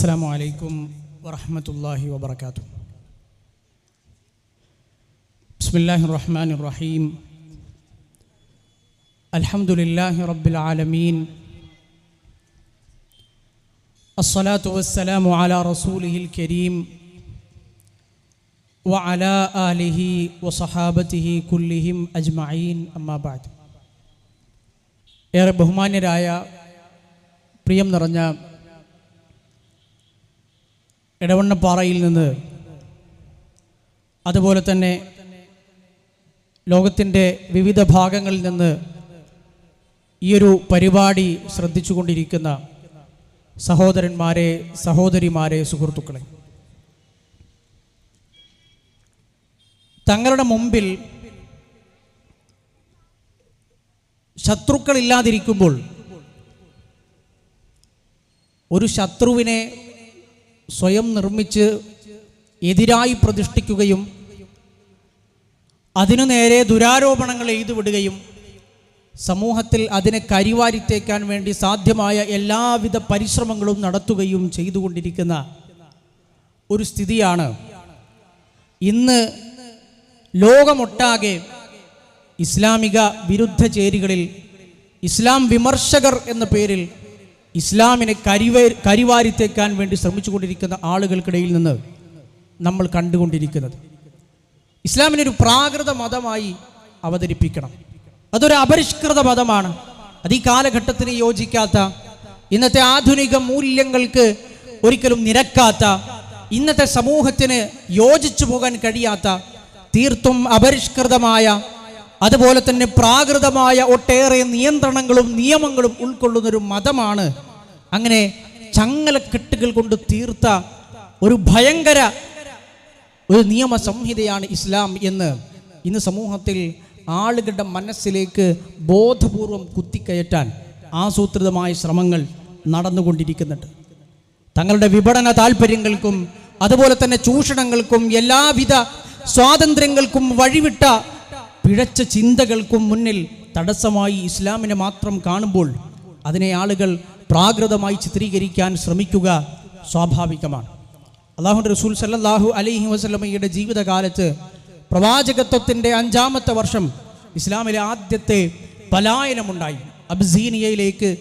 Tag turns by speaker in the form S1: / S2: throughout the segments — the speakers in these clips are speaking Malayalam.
S1: അസ്സാം വലൈക്കും വറഹമത്തല്ലാഹി വബർക്കാത്തു ബിസ്മില്ലാഹി റഹ്മാൻ റഹീം അൽഹംദുലില്ലാഹി റബ്ബിൽ ആലമീൻ. അസ്സലാത്തു വസ്സലാമു അലാ റസൂലിഹിൽ കരീം. വഅല ആലിഹി വസഹാബത്തിഹി കുല്ലിഹിം അജ്മഈൻ. അമ്മാബാദ് ഏറെ ബഹുമാന്യരായ പ്രിയം നിറഞ്ഞ ഇടവണ്ണപ്പാറയിൽ നിന്ന്. അതുപോലെ തന്നെ ലോകത്തിന്റെ വിവിധ ഭാഗങ്ങളിൽ നിന്ന് ഈയൊരു പരിപാടി ശ്രദ്ധിച്ചുകൊണ്ടിരിക്കുന്ന സഹോദരന്മാരെ സഹോദരിമാരെ സുഹൃത്തുക്കളെ. തങ്ങളുടെ മുമ്പിൽ ശത്രുക്കളില്ലാതിരിക്കുമ്പോൾ ഒരു ശത്രുവിനെ സ്വയം നിർമ്മിച്ച് എതിരായി പ്രതിഷ്ഠിക്കുകയും അതിനു നേരെ ദുരാരോപണങ്ങൾ എഴുതുവിടുകയും സമൂഹത്തിൽ അതിനെ കരിവാരിത്തേക്കാൻ വേണ്ടി സാധ്യമായ എല്ലാവിധ പരിശ്രമങ്ങളും നടത്തുകയും ചെയ്തുകൊണ്ടിരിക്കുന്ന ഒരു സ്ഥിതിയാണ്. ഇന്ന് ലോകമൊട്ടാകെ ഇസ്ലാമിക വിരുദ്ധ ചേരികളിൽ ഇസ്ലാം വിമർശകർ എന്ന പേരിൽ ഇസ്ലാമിനെ കരിവേ കരിവാരിത്തേക്കാൻ വേണ്ടി ശ്രമിച്ചുകൊണ്ടിരിക്കുന്ന ആളുകൾക്കിടയിൽ നിന്ന് നമ്മൾ കണ്ടുകൊണ്ടിരിക്കുന്നത്. ഇസ്ലാമിനെ ഒരു പ്രാകൃത മതമായി അവതരിപ്പിക്കണം. അതൊരു അപരിഷ്കൃത മതമാണ്. അത് ഈ കാലഘട്ടത്തിന് യോജിക്കാത്ത ഇന്നത്തെ ആധുനിക മൂല്യങ്ങൾക്ക് ഒരിക്കലും നിരക്കാത്ത ഇന്നത്തെ സമൂഹത്തിന് യോജിച്ചു പോകാൻ കഴിയാത്ത തീർത്തും അപരിഷ്കൃതമായ അതുപോലെ തന്നെ പ്രാകൃതമായ ഒട്ടേറെ നിയന്ത്രണങ്ങളും നിയമങ്ങളും ഉൾക്കൊള്ളുന്നൊരു മതമാണ്. അങ്ങനെ ചങ്ങലക്കെട്ടുകൾ കൊണ്ട് തീർത്ത ഒരു ഭയങ്കര ഒരു നിയമ സംഹിതയാണ് ഇസ്ലാം എന്ന് ഇന്ന് സമൂഹത്തിൽ ആളുകളുടെ മനസ്സിലേക്ക് ബോധപൂർവം കുത്തിക്കയറ്റാൻ ആസൂത്രിതമായ ശ്രമങ്ങൾ നടന്നുകൊണ്ടിരിക്കുന്നുണ്ട്. തങ്ങളുടെ വിപണന താല്പര്യങ്ങൾക്കും അതുപോലെ തന്നെ ചൂഷണങ്ങൾക്കും എല്ലാവിധ സ്വാതന്ത്ര്യങ്ങൾക്കും വഴിവിട്ട പിഴച്ച ചിന്തകൾക്കും മുന്നിൽ തടസ്സമായി ഇസ്ലാമിനെ മാത്രം കാണുമ്പോൾ അതിനെ ആളുകൾ പ്രാകൃതമായി ചിത്രീകരിക്കാൻ ശ്രമിക്കുക സ്വാഭാവികമാണ്. അള്ളാഹു റസൂൽ സല്ലാഹു അലൈഹി വസ്ലമയുടെ ജീവിതകാലത്ത് പ്രവാചകത്വത്തിന്റെ അഞ്ചാമത്തെ വർഷം ഇസ്ലാമിലെ ആദ്യത്തെ പലായനമുണ്ടായി. അബ്സീനിയയിലേക്ക്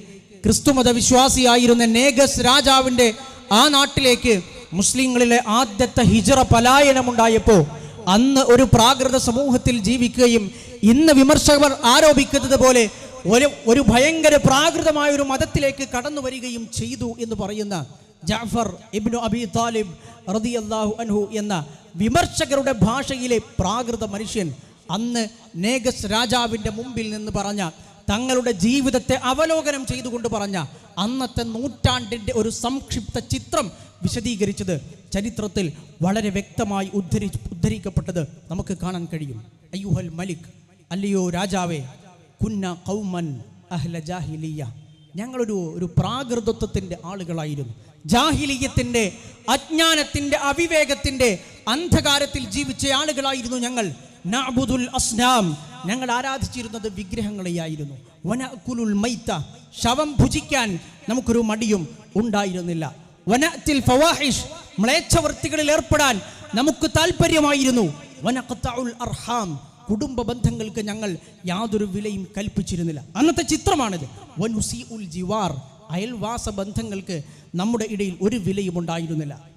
S1: ക്രിസ്തുമത വിശ്വാസിയായിരുന്ന നേഗസ് രാജാവിന്റെ ആ നാട്ടിലേക്ക് മുസ്ലിങ്ങളിലെ ആദ്യത്തെ ഹിജറ പലായനമുണ്ടായപ്പോൾ അന്ന് ഒരു പ്രാകൃത സമൂഹത്തിൽ ജീവിക്കുകയും ഇന്ന് വിമർശകർ ആരോപിക്കുന്നത് പോലെ ഒരു ഒരു ഭയങ്കര പ്രാകൃതമായ ഒരു മതത്തിലേക്ക് കടന്നു വരികയും ചെയ്തു എന്ന് പറയുന്ന ജാഫർ ഇബ്നു അബി താലിബ് റതി അള്ളാഹു അൻഹു എന്ന വിമർശകരുടെ ഭാഷയിലെ പ്രാകൃത മനുഷ്യൻ അന്ന് നേഗസ് രാജാവിന്റെ മുമ്പിൽ നിന്ന് പറഞ്ഞ തങ്ങളുടെ ജീവിതത്തെ അവലോകനം ചെയ്തുകൊണ്ട് പറഞ്ഞ അന്നത്തെ നൂറ്റാണ്ടിന്റെ ഒരു സംക്ഷിപ്ത ചിത്രം വിശദീകരിച്ചത് ചരിത്രത്തിൽ വളരെ വ്യക്തമായി ഉദ്ധരി ഉദ്ധരിക്കപ്പെട്ടത് നമുക്ക് കാണാൻ കഴിയും. അയ്യുഹൽ മലിക് അല്ലയോ രാജാവേ കുന്ന കൗമൻ അഹ്ല ജാഹിലിയ ഞങ്ങളൊരു ഒരു പ്രാകൃതത്വത്തിന്റെ ആളുകളായിരുന്നു. ജാഹിലീയത്തിന്റെ അജ്ഞാനത്തിന്റെ അവിവേകത്തിന്റെ അന്ധകാരത്തിൽ ജീവിച്ച ആളുകളായിരുന്നു ഞങ്ങൾ. നാബുദുൽ അസ്നാം. ഞങ്ങൾ ആരാധിച്ചിരുന്നത് വിഗ്രഹങ്ങളെയായിരുന്നു. വനകുലുൽ മൈത്ത. ശവം ഭുജിക്കാൻ നമുക്കൊരു മടിയും ഉണ്ടായിരുന്നില്ല. വനത്തിൽ ഫവാഹിഷ്. മ്ലേച്ഛവൃത്തികളിൽ ഏർപ്പെടാൻ നമുക്ക് താല്പര്യമായിരുന്നു വനഖത്തഉൽ അർഹാം. കുടുംബ ബന്ധങ്ങൾക്ക് ഞങ്ങൾ യാതൊരു വിലയും കൽപ്പിച്ചിരുന്നില്ല. അന്നത്തെ ചിത്രമാണിത്. വൻസി ഉൽ ജിവാർ അയൽവാസ ബന്ധങ്ങൾക്ക് നമ്മുടെ ഇടയിൽ ഒരു വിലയും ഉണ്ടായിരുന്നില്ല.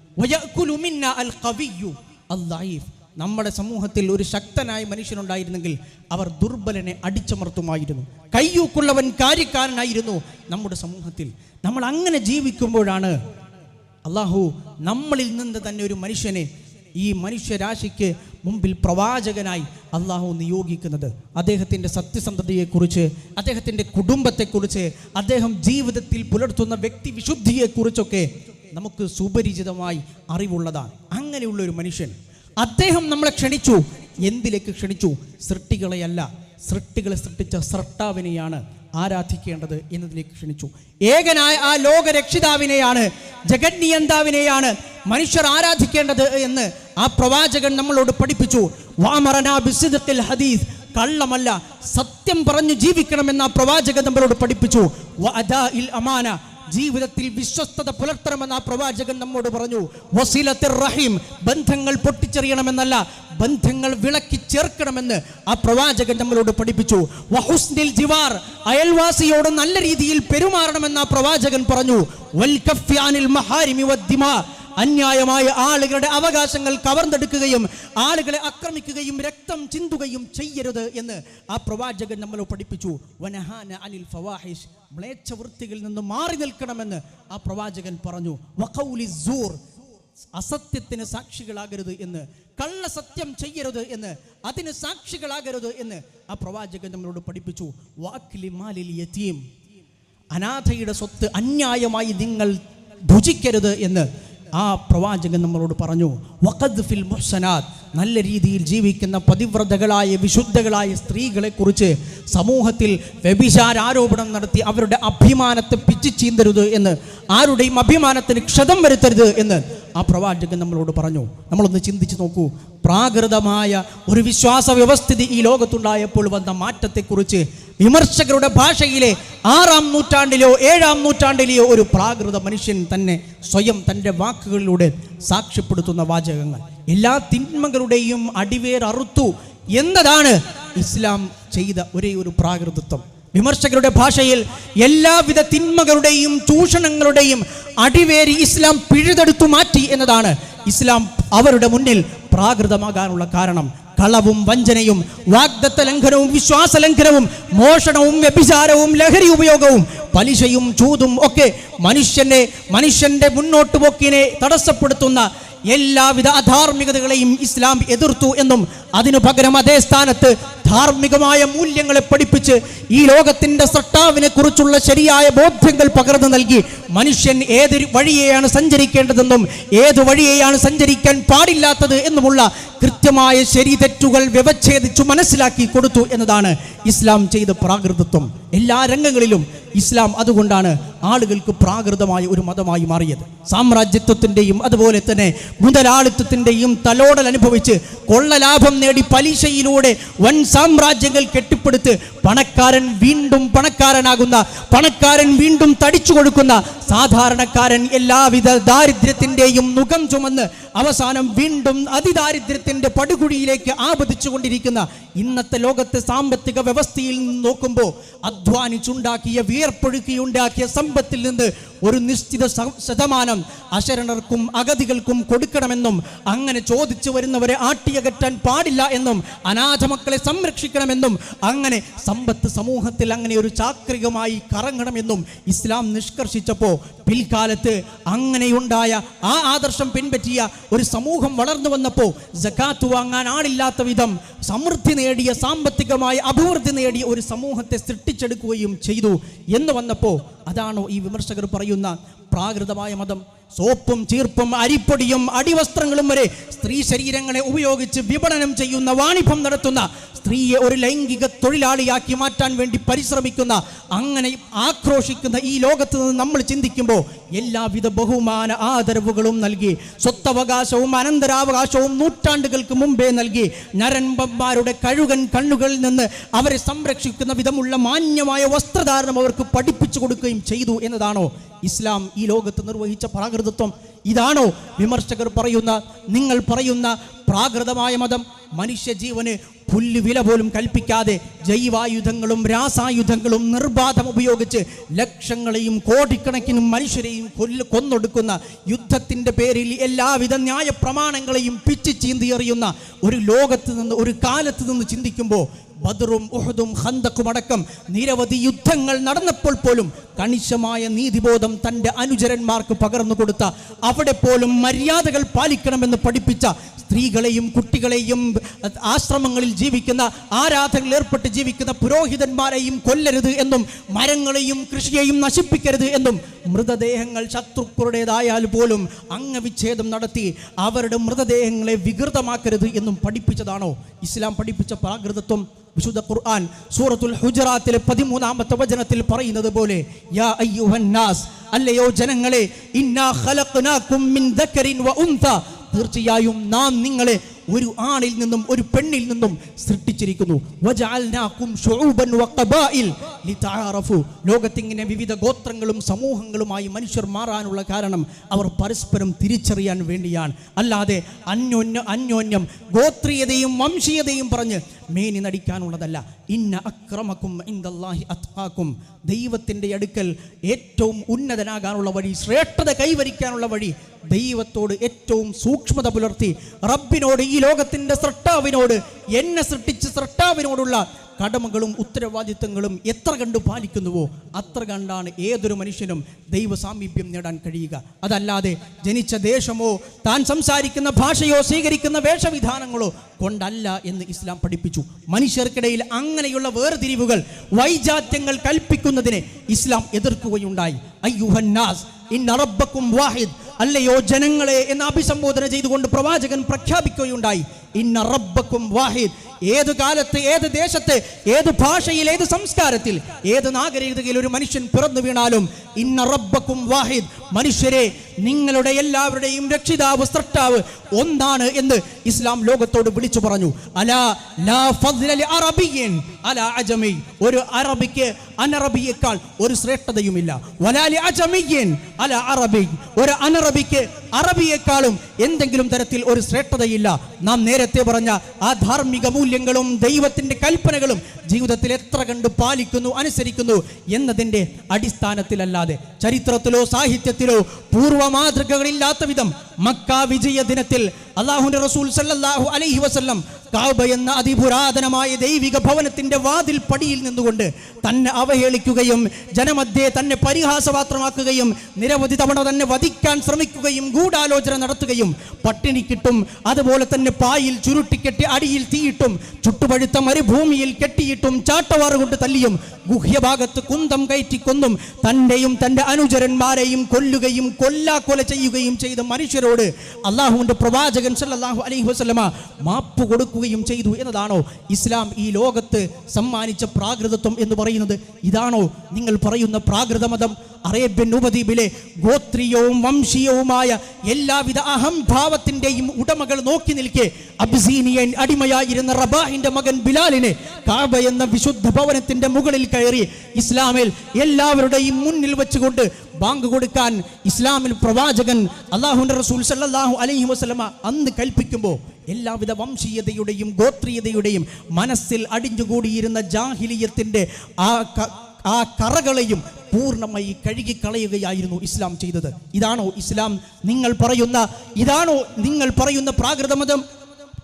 S1: നമ്മുടെ സമൂഹത്തിൽ ഒരു ശക്തനായ മനുഷ്യനുണ്ടായിരുന്നെങ്കിൽ അവർ ദുർബലനെ അടിച്ചമർത്തുമായിരുന്നു. കയ്യൂക്കുള്ളവൻ കാര്യക്കാരനായിരുന്നു നമ്മുടെ സമൂഹത്തിൽ. നമ്മൾ അങ്ങനെ ജീവിക്കുമ്പോഴാണ് അള്ളാഹു നമ്മളിൽ നിന്ന് തന്നെ ഒരു മനുഷ്യനെ ഈ മനുഷ്യരാശിക്ക് മുമ്പിൽ പ്രവാചകനായി അള്ളാഹു നിയോഗിക്കുന്നത്. അദ്ദേഹത്തിന്റെ സത്യസന്ധതയെക്കുറിച്ച് അദ്ദേഹത്തിന്റെ കുടുംബത്തെക്കുറിച്ച് അദ്ദേഹം ജീവിതത്തിൽ പുലർത്തുന്ന വ്യക്തി വിശുദ്ധിയെക്കുറിച്ചൊക്കെ നമുക്ക് സുപരിചിതമായി അറിവുള്ളതാണ്. അങ്ങനെയുള്ള ഒരു മനുഷ്യൻ. അദ്ദേഹം നമ്മളെ ക്ഷണിച്ചു. എന്തിലേക്ക് ക്ഷണിച്ചു? സൃഷ്ടികളെയല്ല. സൃഷ്ടികളെ സൃഷ്ടിച്ച സൃഷ്ടാവിനെയാണ് ആരാധിക്കേണ്ടത് എന്നതിലേക്ക് ക്ഷണിച്ചു. ഏകനായ ആ ലോകരക്ഷിതാവിനെയാണ് ജഗന്നിയന്താവിനെയാണ് മനുഷ്യർ ആരാധിക്കേണ്ടത് എന്ന് ആ പ്രവാചകൻ നമ്മളോട് പഠിപ്പിച്ചു. വാമറനാ ബിസിദത്തിൽ ഹദീസ്. കള്ളമല്ല സത്യം പറഞ്ഞു ജീവിക്കണമെന്ന് ആ പ്രവാചകൻ നമ്മളോട് പഠിപ്പിച്ചു. അമാന. ജീവിതത്തിൽ വിശ്വസ്തത പുലർത്തണമെന്ന് ആ പ്രവാചകൻ നമ്മോട് പറഞ്ഞു. വസീലത്തിർ റഹീം. ബന്ധങ്ങൾ പൊട്ടിച്ചെറിയണമെന്നല്ല ബന്ധങ്ങൾ വിളക്കി ചേർക്കണമെന്ന് ആ പ്രവാചകൻ നമ്മളോട് പഠിപ്പിച്ചു. വഹുസ്നിൽ ജിവാർ. അയൽവാസിയോട് നല്ല രീതിയിൽ പെരുമാറണമെന്ന് ആ പ്രവാചകൻ പറഞ്ഞു. വൽ കഫ്യാനിൽ മഹാരിമി വദ്ദിമാ. അന്യായമായ ആളുകളുടെ അവകാശങ്ങൾ കവർന്നെടുക്കുകയും ആളുകളെ ആക്രമിക്കുകയും രക്തം ചിന്തുകയും ചെയ്യരുത് എന്ന് ആ പ്രവാചകൻ നമ്മൾ പഠിപ്പിച്ചു. വനഹാന അനിൽ ഫവാഹിഷ് മ്ലേച്ഛ വൃത്തികളിൽ നിന്ന് മാറി നിൽക്കണമെന്ന് ആ പ്രവാചകൻ പറഞ്ഞു. വഖൗലി സൂർ അസത്യത്തിന് സാക്ഷികളാകരുത് എന്ന് കള്ള സത്യം ചെയ്യരുത് എന്ന് അതിന് സാക്ഷികളാകരുത് എന്ന് ആ പ്രവാചകൻ നമ്മളോട് പഠിപ്പിച്ചു. വാക്കിലി മാലിൽ യതീം അനാഥയുടെ സ്വത്ത് അന്യായമായി നിങ്ങൾ ഭുജിക്കരുത് എന്ന് ആ പ്രവാചകൻ നമ്മളോട് പറഞ്ഞു വഖദ് ഫിൽ മുഹ്സനാത്ത്. നല്ല രീതിയിൽ ജീവിക്കുന്ന പതിവ്രതകളായ വിശുദ്ധകളായ സ്ത്രീകളെ കുറിച്ച് സമൂഹത്തിൽ വ്യഭിചാരാരോപണം നടത്തി അവരുടെ അഭിമാനത്തെ പിച്ചു ചീന്തരുത് എന്ന് ആരുടെയും അഭിമാനത്തിന് ക്ഷതം വരുത്തരുത് എന്ന് ആ പ്രവാചകൻ നമ്മളോട് പറഞ്ഞു. നമ്മളൊന്ന് ചിന്തിച്ച് നോക്കൂ. പ്രാകൃതമായ ഒരു വിശ്വാസ വ്യവസ്ഥിതി ഈ ലോകത്തുണ്ടായപ്പോൾ വന്ന മാറ്റത്തെക്കുറിച്ച് വിമർശകരുടെ ഭാഷയിലെ ആറാം നൂറ്റാണ്ടിലെയോ ഏഴാം നൂറ്റാണ്ടിലെയോ ഒരു പ്രാകൃത മനുഷ്യൻ തന്നെ സ്വയം തന്റെ വാക്കുകളിലൂടെ സാക്ഷ്യപ്പെടുത്തുന്ന വാചകങ്ങൾ. എല്ലാ തിന്മകളുടെയും അടിവേർ അറുത്തു എന്നതാണ് ഇസ്ലാം ചെയ്ത ഒരേ ഒരു പ്രാകൃതത്വം. വിമർശകരുടെ ഭാഷയിൽ എല്ലാവിധ തിന്മകളുടെയും ചൂഷണങ്ങളുടെയും അടിവേരി ഇസ്ലാം പിഴുതെടുത്തു മാറ്റി എന്നതാണ് ഇസ്ലാം അവരുടെ മുന്നിൽ പ്രാകൃതമാകാനുള്ള കാരണം. കളവും വഞ്ചനയും വാഗ്ദത്ത ലംഘനവും വിശ്വാസ ലംഘനവും മോഷണവും വ്യഭിചാരവും ലഹരി ഉപയോഗവും പലിശയും ചൂതും ഒക്കെ മനുഷ്യനെ മനുഷ്യന്റെ മുന്നോട്ട് പോക്കിനെ തടസ്സപ്പെടുത്തുന്ന എല്ലാവിധ അധാർമികതകളെയും ഇസ്ലാം എതിർത്തു എന്നും അതിനു പകരം അതേ സ്ഥാനത്ത് ധാർമ്മികമായ മൂല്യങ്ങളെ പഠിപ്പിച്ച് ഈ ലോകത്തിന്റെ സട്ടാവിനെ കുറിച്ചുള്ള ശരിയായ ബോധ്യങ്ങൾ പകർന്നു നൽകി. മനുഷ്യൻ ഏത് വഴിയെയാണ് സഞ്ചരിക്കേണ്ടതെന്നും ഏത് വഴിയെയാണ് സഞ്ചരിക്കാൻ പാടില്ലാത്തത് എന്നുമുള്ള കൃത്യമായ ശരി തെറ്റുകൾ വ്യവച്ഛേദിച്ചു മനസ്സിലാക്കി കൊടുത്തു എന്നതാണ് ഇസ്ലാം ചെയ്ത പ്രാകൃതത്വം. എല്ലാ രംഗങ്ങളിലും ഇസ്ലാം അതുകൊണ്ടാണ് ആളുകൾക്ക് പ്രാകൃതമായ ഒരു മതമായി മാറിയത്. സാമ്രാജ്യത്വത്തിന്റെയും അതുപോലെ തന്നെ മുതലാളിത്തത്തിന്റെയും തലോടൽ അനുഭവിച്ച് കൊള്ളലാഭം നേടി പലിശയിലൂടെ വൻ സാമ്രാജ്യങ്ങൾ കെട്ടിപ്പടുത്ത് പണക്കാരൻ വീണ്ടും പണക്കാരനാകുന്ന പണക്കാരൻ വീണ്ടും തടിച്ചു കൊടുക്കുന്ന സാധാരണക്കാരൻ എല്ലാവിധ ദാരിദ്ര്യത്തിന്റെയും മുഖം ചുമന്ന് അവസാനം വീണ്ടും അതിദാരിദ്ര്യത്തിന്റെ പടുകുഴിയിലേക്ക് ആപതിച്ചു കൊണ്ടിരിക്കുന്ന ഇന്നത്തെ ലോകത്തെ സാമ്പത്തിക വ്യവസ്ഥയിൽ നിന്ന് നോക്കുമ്പോൾ അധ്വാനിച്ചുണ്ടാക്കിയ വിയർപ്പൊഴുക്കിയുണ്ടാക്കിയ സമ്പത്തിൽ നിന്ന് ഒരു നിശ്ചിത ശതമാനം അശരണർക്കും അഗതികൾക്കും കൊടുക്കണമെന്നും അങ്ങനെ ചോദിച്ചു വരുന്നവരെ ആട്ടിയകറ്റാൻ പാടില്ല എന്നും അനാഥമക്കളെ സംരക്ഷിക്കണമെന്നും അങ്ങനെ സമ്പത്ത് സമൂഹത്തിൽ അങ്ങനെ ഒരു ചാക്രികമായി കറങ്ങണമെന്നും ഇസ്ലാം നിഷ്കർഷിച്ചപ്പോൾ പിൽക്കാലത്ത് അങ്ങനെയുണ്ടായ ആ ആദർശം പിൻപറ്റിയ ഒരു സമൂഹം വളർന്നു വന്നപ്പോൾ ജക്കാത്ത് വാങ്ങാൻ ആളില്ലാത്ത വിധം സമൃദ്ധി നേടിയ സാമ്പത്തികമായ അഭിവൃദ്ധി നേടിയ ഒരു സമൂഹത്തെ സൃഷ്ടിച്ചെടുക്കുകയും ചെയ്തു എന്ന് വന്നപ്പോൾ അതാണോ ഈ വിമർശകർ പറയുന്ന പ്രാകൃതമായ മതം സോപ്പും ചീർപ്പും അരിപ്പൊടിയും അടിവസ്ത്രങ്ങളും വരെ സ്ത്രീ ശരീരങ്ങളെ ഉപയോഗിച്ച് വിപണനം ചെയ്യുന്ന വാണിഭം നടത്തുന്ന സ്ത്രീയെ ഒരു ലൈംഗിക തൊഴിലാളിയാക്കി മാറ്റാൻ വേണ്ടി പരിശ്രമിക്കുന്ന അങ്ങനെ ആക്രോശിക്കുന്ന ഈ ലോകത്ത് നിന്ന് നമ്മൾ ചിന്തിക്കുമ്പോൾ എല്ലാവിധ ബഹുമാന ആദരവുകളും നൽകി സ്വത്തവകാശവും അനന്തരാവകാശവും നൂറ്റാണ്ടുകൾക്ക് മുമ്പേ നൽകി നരൻപന്മാരുടെ കഴുകൻ കണ്ണുകളിൽ നിന്ന് അവരെ സംരക്ഷിക്കുന്ന വിധമുള്ള മാന്യമായ വസ്ത്രധാരണം അവർക്ക് പഠിപ്പിച്ചു കൊടുക്കുകയും ചെയ്തു എന്നതാണോ ഇസ്ലാം ഈ ലോകത്ത് നിർവഹിച്ച പ്രാകൃതത്വം ഇതാണോ? വിമർശകർ പറയുന്ന നിങ്ങൾ പറയുന്ന പ്രാകൃതമായ മതം മനുഷ്യജീവന് പുല്ല് വില പോലും കൽപ്പിക്കാതെ ജൈവായുധങ്ങളും രാസായുധങ്ങളും നിർബാധം ഉപയോഗിച്ച് ലക്ഷങ്ങളെയും കോടിക്കണക്കിനും മനുഷ്യരെയും കൊല്ല കൊന്നൊടുക്കുന്ന യുദ്ധത്തിന്റെ പേരിൽ എല്ലാവിധ ന്യായ പ്രമാണങ്ങളെയും പിച്ചു ചീന്തിയെറിയുന്ന ഒരു ലോകത്ത് നിന്ന് ഒരു കാലത്ത് നിന്ന് ചിന്തിക്കുമ്പോൾ ബദറും ഉഹദും ഖന്തക്കും അടക്കം നിരവധി യുദ്ധങ്ങൾ നടന്നപ്പോൾ പോലും കണിശമായ നീതിബോധം തന്റെ അനുചരന്മാർക്ക് പകർന്നു കൊടുത്ത അവിടെ പോലും മര്യാദകൾ പാലിക്കണമെന്ന് പഠിപ്പിച്ച സ്ത്രീകളെയും കുട്ടികളെയും ആശ്രമങ്ങളിൽ ജീവിക്കുന്ന ആരാധനയിൽ ഏർപ്പെട്ട് ജീവിക്കുന്ന പുരോഹിതന്മാരെയും കൊല്ലരുത് എന്നും മരങ്ങളെയും കൃഷിയെയും നശിപ്പിക്കരുത് എന്നും മൃതദേഹങ്ങൾ ശത്രുക്കളുടേതായാൽ പോലും അംഗവിച്ഛേദം നടത്തി അവരുടെ മൃതദേഹങ്ങളെ വികൃതമാക്കരുത് എന്നും പഠിപ്പിച്ചതാണോ? ഇസ്ലാം പഠിപ്പിച്ച പ്രാകൃതത്വം വിശുദ്ധ ഖുർആൻ സൂറത്തുൽ ഹുജറാത്തിലെ പതിമൂന്നാമത്തെ വചനത്തിൽ പറയുന്നത് പോലെ യാ അയ്യുഹൻ നാസ് അല്ലയോ ജനങ്ങളെ ഇന്നാ ഖലഖ്നാകും മിൻ ദക്കറിൻ വ ഉൻത തീർച്ചയായും നാം നിങ്ങളെ ഒരു ആണിൽ നിന്നും ഒരു പെണ്ണിൽ നിന്നും സൃഷ്ടിച്ചിരിക്കുന്നു. ലോകത്തിങ്ങനെ വിവിധ ഗോത്രങ്ങളും സമൂഹങ്ങളുമായി മനുഷ്യർ മാറാനുള്ള കാരണം അവർ പരസ്പരം തിരിച്ചറിയാൻ വേണ്ടിയാണ്. അല്ലാതെ അന്യോന്യ അന്യോന്യം ഗോത്രീയതയും വംശീയതയും പറഞ്ഞ് മേനി നടിക്കാനുള്ളതല്ല. ഇന്ന അക്രമക്കും ദൈവത്തിന്റെ അടുക്കൽ ഏറ്റവും ഉന്നതനാകാനുള്ള വഴി ശ്രേഷ്ഠത കൈവരിക്കാനുള്ള വഴി ദൈവത്തോട് ഏറ്റവും സൂക്ഷ്മത പുലർത്തി റബ്ബിനോട് ഈ ലോകത്തിന്റെ സൃഷ്ടാവിനോട് എന്നെ സൃഷ്ടിച്ച സൃഷ്ടാവിനോടുള്ള കടമകളും ഉത്തരവാദിത്തങ്ങളും എത്ര കണ്ടു പാലിക്കുന്നുവോ അത്ര കണ്ടാണ് ഏതൊരു മനുഷ്യനും ദൈവ സാമീപ്യം നേടാൻ കഴിയുക. അതല്ലാതെ ജനിച്ച ദേശമോ താൻ സംസാരിക്കുന്ന ഭാഷയോ സ്വീകരിക്കുന്ന വേഷവിധാനങ്ങളോ കൊണ്ടല്ല എന്ന് ഇസ്ലാം പഠിപ്പിച്ചു. മനുഷ്യർക്കിടയിൽ അങ്ങനെയുള്ള വേർതിരിവുകൾ വൈജാത്യങ്ങൾ കൽപ്പിക്കുന്നതിനെ ഇസ്ലാം എതിർക്കുകയുണ്ടായി. അയ്യുഹന്നാസ് റബ്ബക്കും വാഹിദ്. അല്ലയോ ജനങ്ങളെ എന്ന് അഭിസംബോധന ചെയ്തുകൊണ്ട് പ്രവാചകൻ പ്രഖ്യാപിക്കുകയുണ്ടായി. ഇന്ന റബ്ബക്കും വാഹിദ്. ഏത് കാലത്ത് ഏത് ദേശത്ത് ഏത് ഭാഷയിൽ ഏത് സംസ്കാരത്തിൽ ഏത് നാഗരികതയിൽ ഒരു മനുഷ്യൻ പിറന്നു വീണാലും ഇന്ന റബ്ബക്കും വാഹിദ്. മനുഷ്യരെ നിങ്ങളുടെ എല്ലാവരുടെയും രക്ഷിതാവ് സൃഷ്ടാവ് ഒന്നാണ് എന്ന് ഇസ്ലാം ലോകത്തോട് വിളിച്ചു പറഞ്ഞു. അലാ ലാ ഫദ്ലി അറബിയൻ അലാ അജമി. ഒരു അറബിക്ക് അനറബിയേക്കാൾ ഒരു ശ്രേഷ്ഠതയുമില്ല. വലാലി അജമിയൻ അല അറബി. ഒരു അനറബിക്ക് അറബിയേക്കാളും എന്തെങ്കിലും തരത്തിൽ ഒരു ശ്രേഷ്ഠതയില്ല. നാം നേരത്തെ പറഞ്ഞ ആ ധാർമ്മിക മൂല്യങ്ങളും ദൈവത്തിന്റെ കൽപ്പനകളും ജീവിതത്തിൽ എത്ര കണ്ട് പാലിക്കുന്നു അനുസരിക്കുന്നു എന്നതിന്റെ അടിസ്ഥാനത്തിലല്ലാതെ ചരിത്രത്തിലോ സാഹിത്യത്തിലോ പൂർവ മാതൃകകളില്ലാത്ത വിധം മക്ക വിജയ ദിനത്തിൽ അള്ളാഹുന്റെ റസൂൽ സല്ലാഹു അലൈഹി വസ്ലം കാബ എന്ന അതിപുരാതനമായ ദൈവിക ഭവനത്തിന്റെ വാതിൽ പടിയിൽ നിന്നുകൊണ്ട് തന്നെ അവഹേളിക്കുകയും ജനമധ്യേ തന്നെ പരിഹാസപാത്രമാക്കുകയും നിരവധി തവണ തന്നെ വധിക്കാൻ ശ്രമിക്കുകയും ഗൂഢാലോചന നടത്തുകയും പട്ടിണി കിട്ടും. അതുപോലെ തന്നെ പായിൽ ചുരുട്ടിക്കെട്ടി അടിയിൽ തീയിട്ടും ചുട്ടുപഴുത്ത മരുഭൂമിയിൽ കെട്ടിയിട്ടും ചാട്ടവാറ് കൊണ്ട് തല്ലിയും ഗുഹ്യഭാഗത്ത് കുന്തം കയറ്റി കൊന്നും തന്റെയും തന്റെ അനുചരന്മാരെയും കൊല്ലുകയും കൊല്ലാക്കൊല ചെയ്യുകയും ചെയ്ത മനുഷ്യരോട് അള്ളാഹുവിന്റെ പ്രവാചകൻ സല്ലല്ലാഹു അലൈഹി വസല്ലമ മാപ്പ് കൊടുക്കുകയും ചെയ്തു എന്നതാണോ ഇസ്ലാം ഈ ലോകത്ത് സമ്മാനിച്ച പ്രാകൃതത്വം എന്ന് പറയുന്നത്? ഇതാണോ നിങ്ങൾ പറയുന്ന പ്രാകൃത മതം അറേബ്യൻ ഉപദ്വീപിലെ ഗോത്രീയവും വംശീയവുമായ എല്ലാവിധ അഹംഭാവത്തിന്റെയും ഉടമകൾ നോക്കി നിൽക്കെ അബ്സീനിയൻ അടിമയായിരുന്ന റബാഹിന്റെ മകൻ ബിലാലിനെ കാബ എന്ന വിശുദ്ധ ഭവനത്തിന്റെ മുകളിൽ കയറി ഇസ്ലാമിൽ എല്ലാവരുടെയും മുന്നിൽ വെച്ചുകൊണ്ട് ബാങ്ക് കൊടുക്കാൻ ഇസ്ലാമിൽ പ്രവാചകൻ അള്ളാഹുന്റെ റസൂൽ സല്ലാഹു അലൈഹി വസ്ലമ അന്ന് കൽപ്പിക്കുമ്പോൾ എല്ലാവിധ വംശീയതയുടെയും ഗോത്രീയതയുടെയും മനസ്സിൽ അടിഞ്ഞുകൂടിയിരുന്ന ജാഹിലിയത്തിന്റെ ആ ആ കറകളെയും പൂർണമായി കഴുകിക്കളയുകയായിരുന്നു ഇസ്ലാം ചെയ്തത്. ഇതാണോ ഇസ്ലാം? നിങ്ങൾ പറയുന്ന ഇതാണോ നിങ്ങൾ പറയുന്ന പ്രാകൃത മതം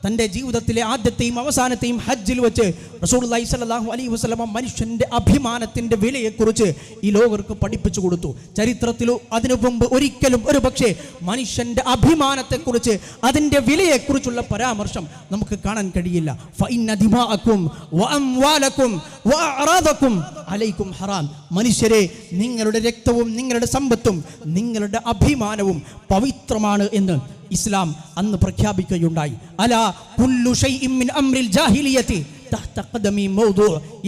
S1: തന്റെ ജീവിതത്തിലെ ആദ്യത്തെയും അവസാനത്തെയും ഹജ്ജിൽ വെച്ച് റസൂലുള്ളാഹി സ്വല്ലല്ലാഹു അലൈഹി വസ്ലമ മനുഷ്യന്റെ അഭിമാനത്തിന്റെ വിലയെക്കുറിച്ച് ഈ ലോകർക്ക് പഠിപ്പിച്ചു കൊടുത്തു. ചരിത്രത്തിലോ അതിനു മുമ്പ് ഒരിക്കലും ഒരു പക്ഷേ മനുഷ്യന്റെ അഭിമാനത്തെക്കുറിച്ച് അതിന്റെ വിലയെക്കുറിച്ചുള്ള പരാമർശം നമുക്ക് കാണാൻ കഴിയില്ല. അലൈക്കും ഹറാം. മനുഷ്യരെ നിങ്ങളുടെ രക്തവും നിങ്ങളുടെ സമ്പത്തും നിങ്ങളുടെ അഭിമാനവും പവിത്രമാണ് എന്ന് ഇസ്ലാം അന്ന് പ്രഖ്യാപിക്കുകയുണ്ടായി. അല കുല്ലു മിൻ ജാഹിലിയത്തി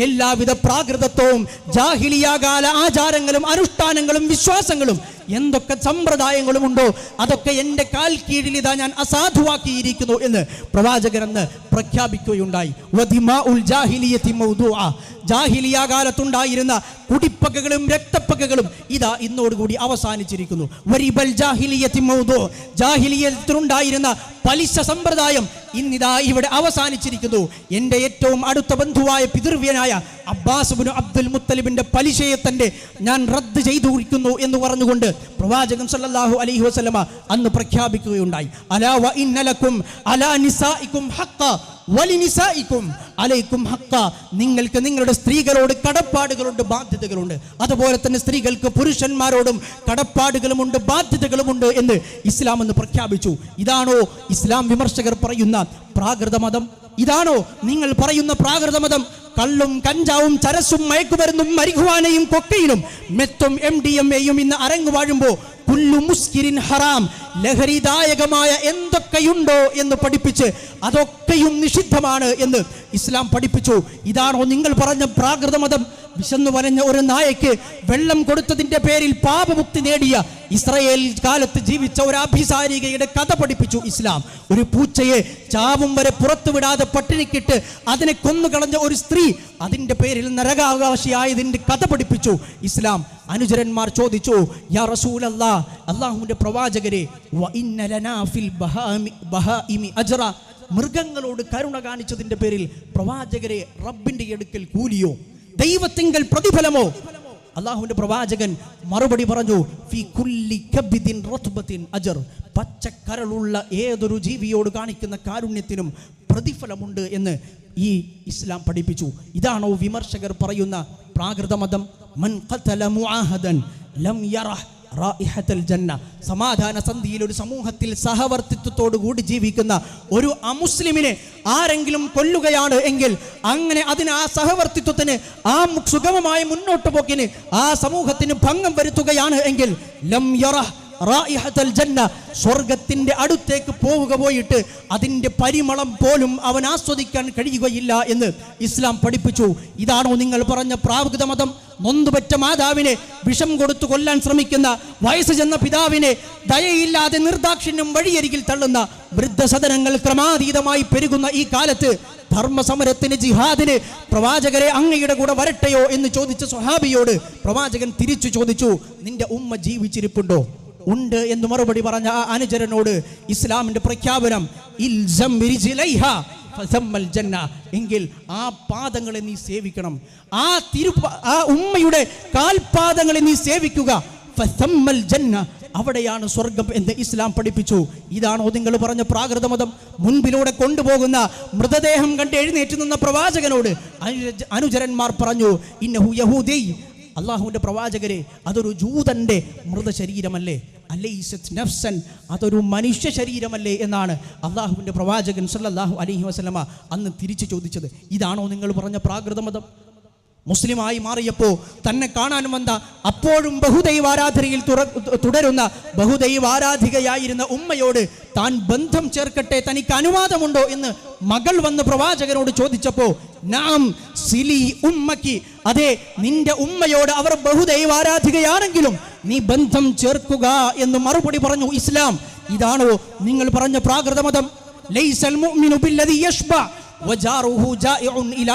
S1: എല്ലാവിധ പ്രാകൃതത്വവും ജാഹിലിയാകാല ആചാരങ്ങളും അനുഷ്ഠാനങ്ങളും വിശ്വാസങ്ങളും എന്തൊക്കെ സമ്പ്രദായങ്ങളും ഉണ്ടോ അതൊക്കെ എന്റെ കാൽ കീഴിൽ ഇതാ ഞാൻ അസാധുവാക്കിയിരിക്കുന്നു എന്ന് പ്രവാചകരെന്ന് പ്രഖ്യാപിക്കുകയുണ്ടായി. ജാഹിലിയ കാലത്തുണ്ടായിരുന്ന കുടിപ്പകകളും രക്തപ്പകകളും ഇതാ ഇന്നോടുകൂടി അവസാനിച്ചിരിക്കുന്നു. വരിബൽ ജാഹിലിയത്തി മൗദൂ. ജാഹിലിയത്തിലുണ്ടായിരുന്ന പലിശ സമ്പ്രദായം ഇന്നിതാ ഇവിടെ അവസാനിച്ചിരിക്കുന്നു. എന്റെ ഏറ്റവും അടുത്ത ബന്ധുവായ പിതൃവ്യനായ അബ്ബാസുബിന് അബ്ദുൽ മുത്തലിബിന്റെ പലിശയെ തന്നെ ഞാൻ റദ്ദ് ചെയ്തു ചെയ്തിരിക്കുന്നു എന്ന് പറഞ്ഞുകൊണ്ട് പ്രവാചകൻ സല്ലാഹു അലൈഹി വസ്ലമ അന്ന് പ്രഖ്യാപിക്കുകയുണ്ടായി. അലാ വ ഇന്നലക്കും അലാ നിസായിക്കും ഹഖ. അലൈക്കും നിങ്ങൾക്ക് നിങ്ങളുടെ സ്ത്രീകളോട് കടപ്പാടുകളുണ്ട് ബാധ്യതകളുണ്ട്. അതുപോലെ തന്നെ സ്ത്രീകൾക്ക് പുരുഷന്മാരോടും കടപ്പാടുകളുമുണ്ട് ബാധ്യതകളുമുണ്ട് എന്ന് ഇസ്ലാം എന്ന് പ്രഖ്യാപിച്ചു. ഇതാണോ ഇസ്ലാം വിമർശകർ പറയുന്ന പ്രാകൃത മതം ഇതാണോ നിങ്ങൾ പറയുന്ന പ്രാകൃത മതം കള്ളും കഞ്ചാവും ചരസും മയക്കുമരുന്നും മരിഖുവാനയും കൊക്കയിലും മെത്തും എം ഡി എം എയും ഇന്ന് അരങ്ങു വാഴുമ്പോൾ കുല്ലു മുസ്കിരിൻ ഹറാം ലഹരിദായകമായ എന്തൊക്കെയുണ്ടോ എന്ന് പഠിപ്പിച്ച് അതൊക്കെയും നിഷിദ്ധമാണ് എന്ന് ഇസ്ലാം പഠിപ്പിച്ചു. ഇതാണോ നിങ്ങൾ പറഞ്ഞ പ്രാകൃത മതം വിശന്നു വരഞ്ഞ ഒരു നായക്ക് വെള്ളം കൊടുത്തതിന്റെ പേരിൽ പാപമുക്തി നേടിയ ഇസ്രയേൽ കാലത്ത് ജീവിച്ച ഒരു അഭിസാരികയുടെ കഥ പഠിപ്പിച്ചു ഇസ്ലാം. ഒരു പൂച്ചയെ ചാവും വരെ പുറത്തുവിടാതെ പട്ടിണിക്കിട്ട് അതിനെ കൊന്നുകളഞ്ഞ ഒരു സ്ത്രീ അതിന്റെ പേരിൽ നരകാവകാശിയായതിന്റെ കഥ പഠിപ്പിച്ചു. ഇസ്ലാം അനുചരന്മാർ ചോദിച്ചു യാ റസൂൽ അല്ലാ അള്ളാഹുവിന്റെ പ്രവാചകരെ. മൃഗങ്ങളോട് കരുണ കാണിച്ചതിന്റെ പേരിൽ പ്രവാചകരെ റബ്ബിന്റെ അടുക്കൽ കൂലിയോ? ദൈവത്തിങ്കൽ പ്രതിഫലമോ? അള്ളാഹുവിന്റെ പ്രവാചകൻ മറുപടി പറഞ്ഞു ഫി കുല്ലി അജർ. പച്ചക്കരളുള്ള ഏതൊരു ജീവിയോട് കാണിക്കുന്ന കാരുണ്യത്തിനും പ്രതിഫലമുണ്ട് എന്ന് ഈ ഇസ്ലാം പഠിപ്പിച്ചു. ഇതാണോ വിമർശകർ പറയുന്ന പ്രാകൃത മതം മൻ ഖതല മുആഹദൻ ലം റായിഹത്തൽ ജന്ന. സമാധാന സന്ധിയിൽ ഒരു സമൂഹത്തിൽ സഹവർത്തിത്വത്തോടു കൂടി ജീവിക്കുന്ന ഒരു അമുസ്ലിമിനെ ആരെങ്കിലും കൊല്ലുകയാണ് എങ്കിൽ അങ്ങനെ അതിന് ആ സഹവർത്തിത്വത്തിന് ആ സുഗമമായ മുന്നോട്ട് പോക്കിന് ആ സമൂഹത്തിന് ഭംഗം വരുത്തുകയാണ് എങ്കിൽ ലം സ്വർഗത്തിന്റെ അടുത്തേക്ക് പോവുക പോയിട്ട് അതിന്റെ പരിമളം പോലും അവൻ ആസ്വദിക്കാൻ കഴിയുകയില്ല എന്ന് ഇസ്ലാം പഠിപ്പിച്ചു. ഇതാണോ നിങ്ങൾ പറഞ്ഞ പ്രാകൃത മതം? നൊന്തുപറ്റ മാതാവിനെ വിഷം കൊടുത്തു കൊല്ലാൻ ശ്രമിക്കുന്ന വയസ്സ് ചെന്ന പിതാവിനെ ദയയില്ലാതെ നിർദാക്ഷിണ്യം വഴിയരികിൽ തള്ളുന്ന വൃദ്ധസദനങ്ങൾ ക്രമാതീതമായി പെരുകുന്ന ഈ കാലത്ത് ധർമ്മസമരത്തിന് ജിഹാദിന് പ്രവാചകരെ അങ്ങയുടെ കൂടെ വരട്ടെയോ എന്ന് ചോദിച്ച സ്വഹാബിയോട് പ്രവാചകൻ തിരിച്ചു ചോദിച്ചു നിന്റെ ഉമ്മ ജീവിച്ചിരിപ്പുണ്ടോ? ഉണ്ട് എന്ന് മറുപടി പറഞ്ഞ ആ അനുചരനോട് ഇസ്ലാമിന്റെ പ്രഖ്യാപനം എങ്കിൽ ആ പാദങ്ങളെ നീ സേവിക്കണം. ആ തിരു ആ ഉമ്മയുടെ കാൽപാദങ്ങളെ നീ സേവിക്കുക. ജന്ന അവിടെയാണ് സ്വർഗം എന്ന് ഇസ്ലാം പഠിപ്പിച്ചു. ഇതാണോ നിങ്ങൾ പറഞ്ഞ പ്രാകൃത മതം? മുൻപിലൂടെ കൊണ്ടുപോകുന്ന മൃതദേഹം കണ്ട് എഴുന്നേറ്റ് നിന്ന പ്രവാചകനോട് അനുചരന്മാർ പറഞ്ഞു ഇന്നഹു യഹൂദി അള്ളാഹുവിന്റെ പ്രവാചകരെ അതൊരു ജൂതന്റെ മൃതശരീരമല്ലേ? അലൈസത് നഫ്സൻ? അതൊരു മനുഷ്യ ശരീരമല്ലേ എന്നാണ് അള്ളാഹുവിന്റെ പ്രവാചകൻ സല്ലാഹു അലൈഹി വസ്ലമ അന്ന് തിരിച്ചു ചോദിച്ചത്. ഇതാണോ നിങ്ങൾ പറഞ്ഞ പ്രാകൃത മതം മുസ്ലിമായി മാറിയപ്പോൾ തന്നെ കാണാൻ വന്ന അപ്പോഴും ബഹുദൈവാരാധനയിൽ തുടരുന്ന ബഹുദൈവാരാധികയായിരുന്ന ഉമ്മയോട് താൻ ബന്ധം ചേർക്കട്ടെ തനിക്ക് അനുവാദമുണ്ടോ എന്ന് മകൾ വന്ന് പ്രവാചകനോട് ചോദിച്ചപ്പോ നാം സിലി ഉമ്മക്ക് അതെ നിന്റെ ഉമ്മയോട് അവർ ബഹുദൈവാരാധികയാണെങ്കിലും നീ ബന്ധം ചേർക്കുക എന്ന് മറുപടി പറഞ്ഞു ഇസ്ലാം ഇതാണോ നിങ്ങൾ പറഞ്ഞ പ്രാകൃത മതം ലൈസൽ മുഅ്മിനു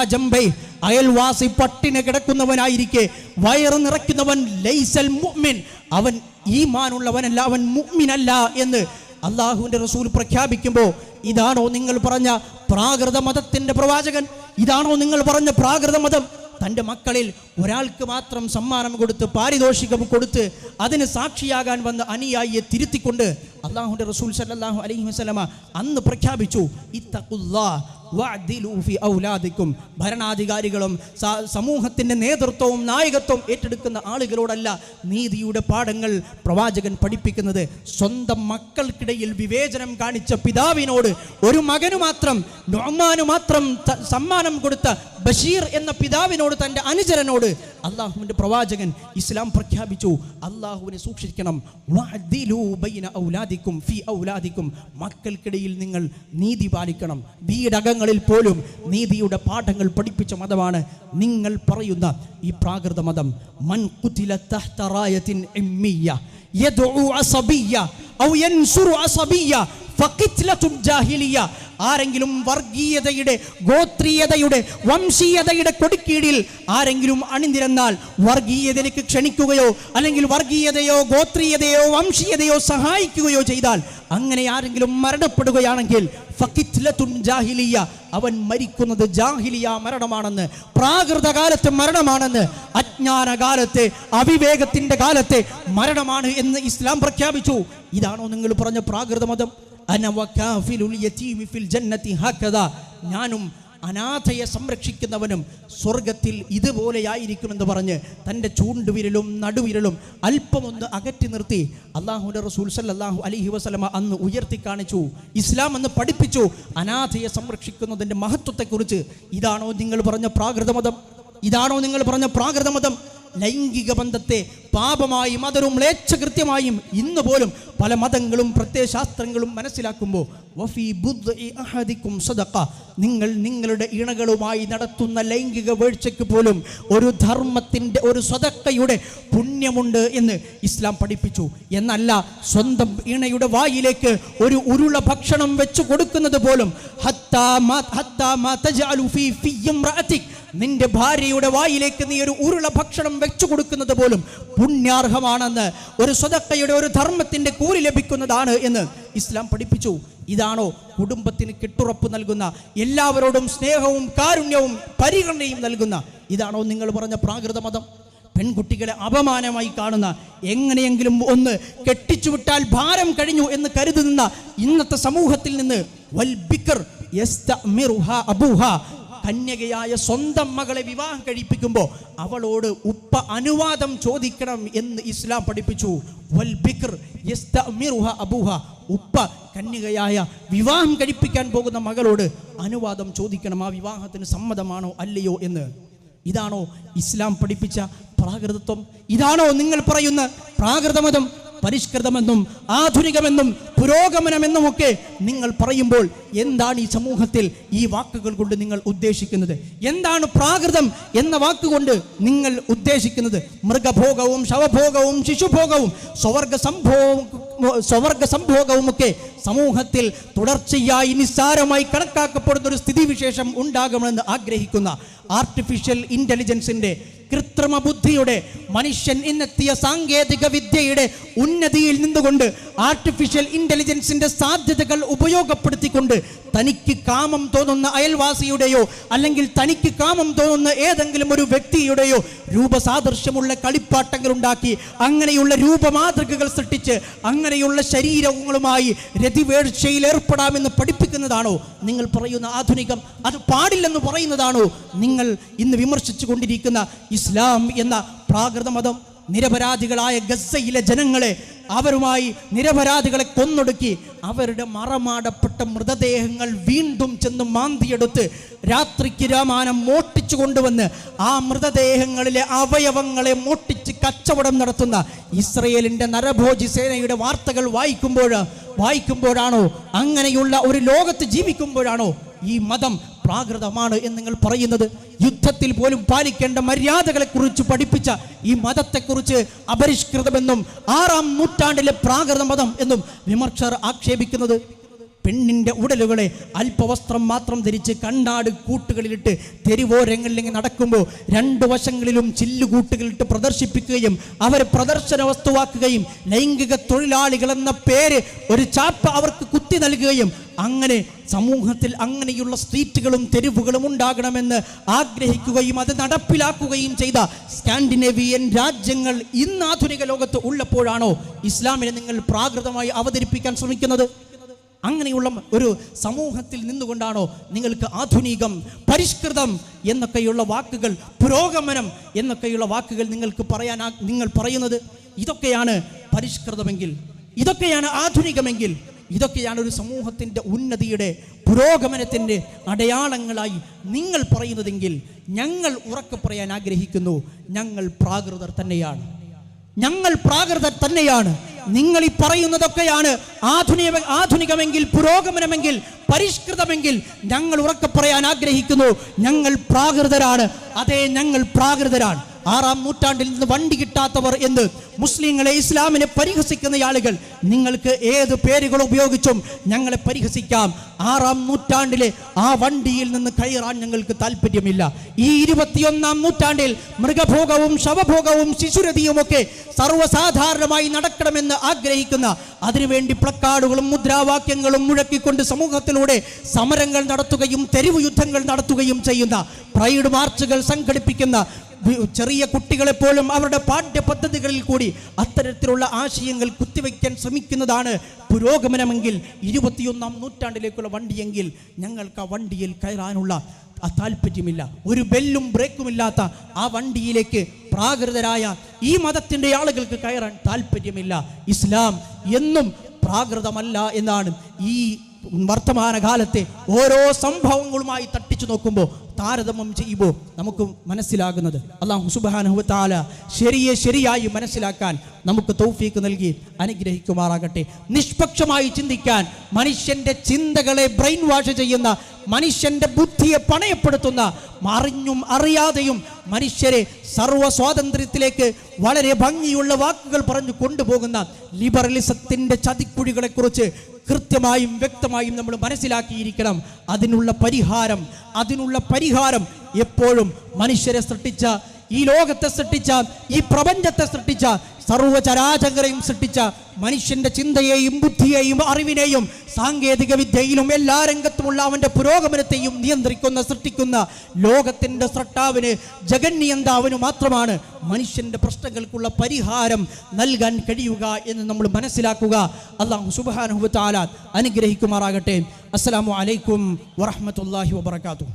S1: ജംബൈ അയൽവാസി പട്ടിണി കിടക്കുന്നവനായിരിക്കെ വയറ് നിറയ്ക്കുന്നവൻ ലൈസൽ മുഅ്മിൻ. അവൻ ഈമാനുള്ളവനല്ല അവൻ മുഅ്മിനല്ല എന്ന് അള്ളാഹുവിന്റെ റസൂൽ പ്രഖ്യാപിക്കുമ്പോൾ ഇതാണോ നിങ്ങൾ പറഞ്ഞ പ്രാകൃത മതത്തിന്റെ പ്രവാചകൻ? ഇതാണോ നിങ്ങൾ പറഞ്ഞ പ്രാകൃത മതം തന്റെ മക്കളിൽ ഒരാൾക്ക് മാത്രം സമ്മാനം കൊടുത്ത് പാരിതോഷികം കൊടുത്ത് അതിന് സാക്ഷിയാകാൻ വന്ന അനുയായിയെ തിരുത്തിക്കൊണ്ട് അള്ളാഹുന്റെ റസൂൽ സല്ലാഹു അലൈഹി വസ്ലമ അന്ന് പ്രഖ്യാപിച്ചു ഔലാദിക്കും. ഭരണാധികാരികളും സമൂഹത്തിന്റെ നേതൃത്വവും നായകത്വവും ഏറ്റെടുക്കുന്ന ആളുകളോടല്ല നീതിയുടെ പാഠങ്ങൾ പ്രവാചകൻ പഠിപ്പിക്കുന്നത്. സ്വന്തം മക്കൾക്കിടയിൽ വിവേചനം കാണിച്ച പിതാവിനോട് ഒരു മകനു മാത്രം നൊമാനു മാത്രം സമ്മാനം കൊടുത്ത ബഷീർ എന്ന പിതാവിനോട് തന്റെ അനുചരനോട് അള്ളാഹുവിന്റെ പ്രവാചകൻ ഇസ്ലാം പ്രഖ്യാപിച്ചു അള്ളാഹുവിനെ സൂക്ഷിക്കണം. മക്കൾക്കിടയിൽ നിങ്ങൾ നീതി പാലിക്കണം. വീടകങ്ങളിൽ പോലും നീതിയുടെ പാഠങ്ങൾ പഠിപ്പിച്ച മതമാണ് നിങ്ങൾ പറയുന്ന ഈ പ്രാകൃത മതം. മൻ കുതില തഹ്ത റായത്തിൻ ഇമ്മിയ്യ യദ്ഉ ഔ ഫഖിത്ലത്തുൻ ജാഹിലിയ ആരെങ്കിലും വർഗീയതയുടെ ഗോത്രീയതയുടെ വംശീയതയുടെ കൊടുക്കീടിൽ ആരെങ്കിലും അണിനിരന്നാൽ വർഗീയതയിലേക്ക് ക്ഷണിക്കുകയോ അല്ലെങ്കിൽ വർഗീയതയോ ഗോത്രീയതയോ വംശീയതയോ സഹായിക്കുകയോ ചെയ്താൽ അങ്ങനെ ആരെങ്കിലും മരണപ്പെടുകയാണെങ്കിൽ അവൻ മരിക്കുന്നത് ജാഹിലിയ മരണമാണെന്ന് പ്രാകൃത കാലത്തെ മരണമാണെന്ന് അജ്ഞാന കാലത്തെ അവിവേകത്തിന്റെ കാലത്തെ മരണമാണ് എന്ന് ഇസ്ലാം പ്രഖ്യാപിച്ചു. ഇതാണോ നിങ്ങൾ പറഞ്ഞ പ്രാകൃത മതം യതീമി ഫിൽ ഞാനും അനാഥയെ സംരക്ഷിക്കുന്നവനും സ്വർഗത്തിൽ ഇതുപോലെയായിരിക്കുമെന്ന് പറഞ്ഞ് തന്റെ ചൂണ്ടുവിരലും നടുവിരലും അല്പമൊന്ന് അകറ്റി നിർത്തി അള്ളാഹുന്റെ റസൂൽ സല്ലല്ലാഹു അലൈഹി വസല്ലമ അന്ന് ഉയർത്തി കാണിച്ചു. ഇസ്ലാം അന്ന് പഠിപ്പിച്ചു. അനാഥയെ സംരക്ഷിക്കുന്നതിന്റെ മഹത്വത്തെക്കുറിച്ച് ഇതാണോ നിങ്ങൾ പറഞ്ഞ പ്രാകൃത മതം ഇതാണോ നിങ്ങൾ പറഞ്ഞ പ്രാകൃത മതം ലൈംഗിക ബന്ധത്തെ പാപമായും അതൊരു മ്ലേച്ഛകൃത്യമായും ഇന്ന് പോലും പല മതങ്ങളും പ്രത്യയശാസ്ത്രങ്ങളും മനസ്സിലാക്കുമ്പോൾ നിങ്ങൾ നിങ്ങളുടെ ഇണകളുമായി നടത്തുന്ന ലൈംഗിക വീഴ്ചയ്ക്ക് പോലും ഒരു ധർമ്മത്തിന്റെ ഒരു സ്വതക്കയുടെ പുണ്യമുണ്ട് എന്ന് ഇസ്ലാം പഠിപ്പിച്ചു എന്നല്ല സ്വന്തം ഇണയുടെ വായിലേക്ക് ഒരു ഉരുള ഭക്ഷണം വെച്ചു കൊടുക്കുന്നത് പോലും. നിന്റെ ഭാര്യയുടെ വായിലേക്ക് നീ ഒരു ഉരുള ഭക്ഷണം വെച്ചു കൊടുക്കുന്നത് പോലും പുണ്യാർഹമാണെന്ന് ഒരു സ്വതക്കയുടെ ഒരു ധർമ്മത്തിന്റെ കൂലി ലഭിക്കുന്നതാണ് എന്ന് ഇസ്ലാം പഠിപ്പിച്ചു. ഇതാണോ കുടുംബത്തിന് കെട്ടുറപ്പ് നൽകുന്ന എല്ലാവരോടും സ്നേഹവും കാരുണ്യവും പരിഗണനയും നൽകുന്ന ഇതാണോ നിങ്ങൾ പറഞ്ഞ പ്രാകൃത മതം? പെൺകുട്ടികളെ അപമാനമായി കാണുന്ന എങ്ങനെയെങ്കിലും ഒന്ന് കെട്ടിച്ചു വിട്ടാൽ ഭാരം കഴിഞ്ഞു എന്ന് കരുതുന്ന ഇന്നത്തെ സമൂഹത്തിൽ നിന്ന് വൽ ബിക്കർ കന്യകയായ സ്വന്തം മകളെ വിവാഹം കഴിപ്പിക്കുമ്പോൾ അവളോട് ഉപ്പ അനുവാദം ചോദിക്കണം എന്ന് ഇസ്ലാം പഠിപ്പിച്ചു. വൽ അബൂഹ. ഉപ്പ കന്യകയായ വിവാഹം കഴിപ്പിക്കാൻ പോകുന്ന മകളോട് അനുവാദം ചോദിക്കണം ആ വിവാഹത്തിന് സമ്മതമാണോ അല്ലയോ എന്ന്? ഇതാണോ ഇസ്ലാം പഠിപ്പിച്ച പ്രാകൃതത്വം? ഇതാണോ നിങ്ങൾ പറയുന്ന പ്രാകൃതമതം? പരിഷ്കൃതമെന്നും ആധുനികമെന്നും പുരോഗമനമെന്നുമൊക്കെ നിങ്ങൾ പറയുമ്പോൾ എന്താണ് ഈ സമൂഹത്തിൽ ഈ വാക്കുകൾ കൊണ്ട് നിങ്ങൾ ഉദ്ദേശിക്കുന്നത്? എന്താണ് പ്രാകൃതം എന്ന വാക്കുകൊണ്ട് നിങ്ങൾ ഉദ്ദേശിക്കുന്നത്? മൃഗഭോഗവും ശവഭോഗവും ശിശുഭോഗവും സ്വർഗ സംഭവവും സംഭോഗവും ഒക്കെ സമൂഹത്തിൽ തുടർച്ചയായി നിസ്സാരമായി കണക്കാക്കപ്പെടുന്ന ഒരു സ്ഥിതിവിശേഷം ഉണ്ടാകണമെന്ന് ആഗ്രഹിക്കുന്ന ആർട്ടിഫിഷ്യൽ ഇന്റലിജൻസിന്റെ കൃത്രിമ ബുദ്ധിയുടെ മനുഷ്യൻ ഇന്നെത്തിയ സാങ്കേതിക വിദ്യയുടെ ഉന്നതിയിൽ നിന്നുകൊണ്ട് ആർട്ടിഫിഷ്യൽ ഇന്റലിജൻസിന്റെ സാധ്യതകൾ ഉപയോഗപ്പെടുത്തിക്കൊണ്ട് തനിക്ക് കാമം തോന്നുന്ന അയൽവാസിയുടെയോ അല്ലെങ്കിൽ തനിക്ക് കാമം തോന്നുന്ന ഏതെങ്കിലും ഒരു വ്യക്തിയുടെയോ രൂപസാദൃശ്യമുള്ള കളിപ്പാട്ടങ്ങൾ ഉണ്ടാക്കി അങ്ങനെയുള്ള രൂപമാതൃകകൾ സൃഷ്ടിച്ച് അങ്ങനെയുള്ള ശരീരങ്ങളുമായി രതിവേഴ്ചയിൽ ഏർപ്പെടാമെന്ന് പഠിപ്പിക്കുന്നതാണോ? നിങ്ങൾ പറയുന്ന ആധുനികം അത് പാടില്ലെന്ന് പറയുന്നതാണോ? നിങ്ങൾ ഇന്ന് വിമർശിച്ചു കൊണ്ടിരിക്കുന്ന ഇസ്ലാം എന്ന പ്രാകൃത മതം നിരപരാധികളായ ഗസയിലെ ജനങ്ങളെ അവരുമായി നിരപരാധികളെ കൊന്നൊടുക്കി അവരുടെ മറമാടപ്പെട്ട മൃതദേഹങ്ങൾ വീണ്ടും ചെന്ന് മാന്തിയെടുത്ത് രാത്രിക്ക് രാമാനം മോട്ടിച്ചു കൊണ്ടുവന്ന് ആ മൃതദേഹങ്ങളിലെ അവയവങ്ങളെ മോട്ടിച്ച് കച്ചവടം നടത്തുന്ന ഇസ്രയേലിന്റെ നരഭോജി സേനയുടെ വാർത്തകൾ വായിക്കുമ്പോൾ വായിക്കുമ്പോഴാണോ അങ്ങനെയുള്ള ഒരു ലോകത്ത് ജീവിക്കുമ്പോഴാണോ ഈ മതം പ്രാകൃതമാണ് എന്ന് നിങ്ങൾ പറയുന്നത്. യുദ്ധത്തിൽ പോലും പാലിക്കേണ്ട മര്യാദകളെ കുറിച്ച് പഠിപ്പിച്ച ഈ മതത്തെക്കുറിച്ച് അപരിഷ്കൃതമെന്നും ആറാം നൂറ്റാണ്ടിലെ പ്രാകൃത മതം എന്നും വിമർശകർ ആക്ഷേപിക്കുന്നത്. പെണ്ണിന്റെ ഉടലുകളെ അല്പവസ്ത്രം മാത്രം ധരിച്ച് കണ്ണാട് കൂട്ടുകളിലിട്ട് തെരുവോരങ്ങളിൽ നടക്കുമ്പോൾ രണ്ട് വശങ്ങളിലും ചില്ലുകൂട്ടുകളിട്ട് പ്രദർശിപ്പിക്കുകയും അവരെ പ്രദർശന വസ്തുവാക്കുകയും ലൈംഗിക തൊഴിലാളികൾ എന്ന പേര് ഒരു ചാപ്പ അവർക്ക് കുത്തി നൽകുകയും അങ്ങനെ സമൂഹത്തിൽ അങ്ങനെയുള്ള സ്ട്രീറ്റുകളും തെരുവുകളും ഉണ്ടാകണമെന്ന് ആഗ്രഹിക്കുകയും അത് നടപ്പിലാക്കുകയും ചെയ്ത സ്കാൻഡിനേവിയൻ രാജ്യങ്ങൾ ഇന്ന് ആധുനിക ലോകത്ത് ഉള്ളപ്പോഴാണോ ഇസ്ലാമിനെ നിങ്ങൾ പ്രാകൃതമായി അവതരിപ്പിക്കാൻ ശ്രമിക്കുന്നത്? അങ്ങനെയുള്ള ഒരു സമൂഹത്തിൽ നിന്നുകൊണ്ടാണോ നിങ്ങൾക്ക് ആധുനികം പരിഷ്കൃതം എന്നൊക്കെയുള്ള വാക്കുകൾ പുരോഗമനം എന്നൊക്കെയുള്ള വാക്കുകൾ നിങ്ങൾക്ക് പറയാൻ നിങ്ങൾ പറയുന്നത്? ഇതൊക്കെയാണ് പരിഷ്കൃതമെങ്കിൽ ഇതൊക്കെയാണ് ആധുനികമെങ്കിൽ ഇതൊക്കെയാണ് ഒരു സമൂഹത്തിന്റെ ഉന്നതിയുടെ പുരോഗമനത്തിന്റെ അടയാളങ്ങളായി നിങ്ങൾ പറയുന്നതെങ്കിൽ ഞങ്ങൾ ഉറക്കെ പറയാൻ ആഗ്രഹിക്കുന്നു ഞങ്ങൾ പ്രാകൃതർ തന്നെയാണ്. ഞങ്ങൾ പ്രാകൃതർ തന്നെയാണ്. നിങ്ങൾ ഈ പറയുന്നതൊക്കെയാണ് ആധുനിക ആധുനികമെങ്കിൽ പുരോഗമനമെങ്കിൽ പരിഷ്കൃതമെങ്കിൽ ഞങ്ങൾ ഉറക്കെ പറയാൻ ആഗ്രഹിക്കുന്നു. ഞങ്ങൾ പ്രാകൃതരാണ്. അതേ ഞങ്ങൾ പ്രാകൃതരാണ്. ആറാം നൂറ്റാണ്ടിൽ നിന്ന് വണ്ടി കിട്ടാത്തവർ എന്ന് മുസ്ലിങ്ങളെ ഇസ്ലാമിനെ പരിഹസിക്കുന്ന ആളുകൾ നിങ്ങൾക്ക് ഏത് പേരുകൾ ഉപയോഗിച്ചും ഞങ്ങളെ പരിഹസിക്കാം. ആറാം നൂറ്റാണ്ടിലെ ആ വണ്ടിയിൽ നിന്ന് കയറാൻ ഞങ്ങൾക്ക് താല്പര്യമില്ല. ഈ ഇരുപത്തിയൊന്നാം നൂറ്റാണ്ടിൽ മൃഗഭോഗവും ശവഭോഗവും ശിശുരതിയും ഒക്കെ സർവസാധാരണമായി നടക്കണമെന്ന് ആഗ്രഹിക്കുന്ന അതിനുവേണ്ടി പ്ലക്കാർഡുകളും മുദ്രാവാക്യങ്ങളും മുഴക്കിക്കൊണ്ട് സമൂഹത്തിലൂടെ സമരങ്ങൾ നടത്തുകയും തെരുവ് യുദ്ധങ്ങൾ നടത്തുകയും ചെയ്യുന്ന പ്രൈഡ് മാർച്ചുകൾ സംഘടിപ്പിക്കുന്ന ചെറിയ കുട്ടികളെപ്പോലും അവരുടെ പാഠ്യപദ്ധതികളിൽ കൂടി അത്തരത്തിലുള്ള ആശയങ്ങൾ കുത്തിവെക്കാൻ ശ്രമിക്കുന്നതാണ് പുരോഗമനമെങ്കിൽ ഇരുപത്തിയൊന്നാം നൂറ്റാണ്ടിലേക്കുള്ള വണ്ടിയെങ്കിൽ ഞങ്ങൾക്ക് ആ വണ്ടിയിൽ കയറാനുള്ള താല്പര്യമില്ല ഒരു ബെല്ലും ബ്രേക്കും ഇല്ലാത്ത ആ വണ്ടിയിലേക്ക് പ്രാകൃതരായ ഈ മതത്തിന്റെ ആളുകൾക്ക് കയറാൻ താല്പര്യമില്ല ഇസ്ലാം എന്നും പ്രാകൃതമല്ല എന്നാണ് ഈ വർത്തമാനകാലത്തെ ഓരോ സംഭവങ്ങളുമായി തട്ടിച്ചു നോക്കുമ്പോൾ താരതമ്യം ചെയ്യുമ്പോൾ നമുക്ക് മനസ്സിലാകുന്നത്. അള്ളാഹു സുബാനുഹത്താല ശരിയെ ശരിയായി മനസ്സിലാക്കാൻ നമുക്ക് തൗഫീക്ക് നൽകി അനുഗ്രഹിക്കുമാറാകട്ടെ. നിഷ്പക്ഷമായി ചിന്തിക്കാൻ മനുഷ്യന്റെ ചിന്തകളെ ബ്രെയിൻ വാഷ് ചെയ്യുന്ന മനുഷ്യന്റെ ബുദ്ധിയെ പണയപ്പെടുത്തുന്ന മറിഞ്ഞും അറിയാതെയും മനുഷ്യരെ സർവ സ്വാതന്ത്ര്യത്തിലേക്ക് വളരെ ഭംഗിയുള്ള വാക്കുകൾ പറഞ്ഞു കൊണ്ടുപോകുന്ന ലിബറലിസത്തിന്റെ ചതിക്കുഴികളെക്കുറിച്ച് കൃത്യമായും വ്യക്തമായും നമ്മൾ മനസ്സിലാക്കിയിരിക്കണം. അതിനുള്ള പരിഹാരം അതിനുള്ള പരിഹാരം എപ്പോഴും മനുഷ്യരെ സൃഷ്ടിച്ച ഈ ലോകത്തെ സൃഷ്ടിച്ച ഈ പ്രപഞ്ചത്തെ സൃഷ്ടിച്ച സർവചരാചകരെയും സൃഷ്ടിച്ച മനുഷ്യന്റെ ചിന്തയെയും ബുദ്ധിയെയും അറിവിനെയും സാങ്കേതിക വിദ്യയിലും എല്ലാ രംഗത്തുമുള്ള അവന്റെ പുരോഗമനത്തെയും നിയന്ത്രിക്കുന്ന സൃഷ്ടിക്കുന്ന ലോകത്തിന്റെ സൃഷ്ടാവിന് ജഗന്യന്താവിന് മാത്രമാണ് മനുഷ്യന്റെ പ്രശ്നങ്ങൾക്കുള്ള പരിഹാരം നൽകാൻ കഴിയുക എന്ന് നമ്മൾ മനസ്സിലാക്കുക. അള്ളാഹു സുബാനുഹു താല അനുഗ്രഹിക്കുമാറാകട്ടെ. അസ്സലാമു അലൈക്കും വറഹമത്തല്ലാഹി വബർക്കാത്തു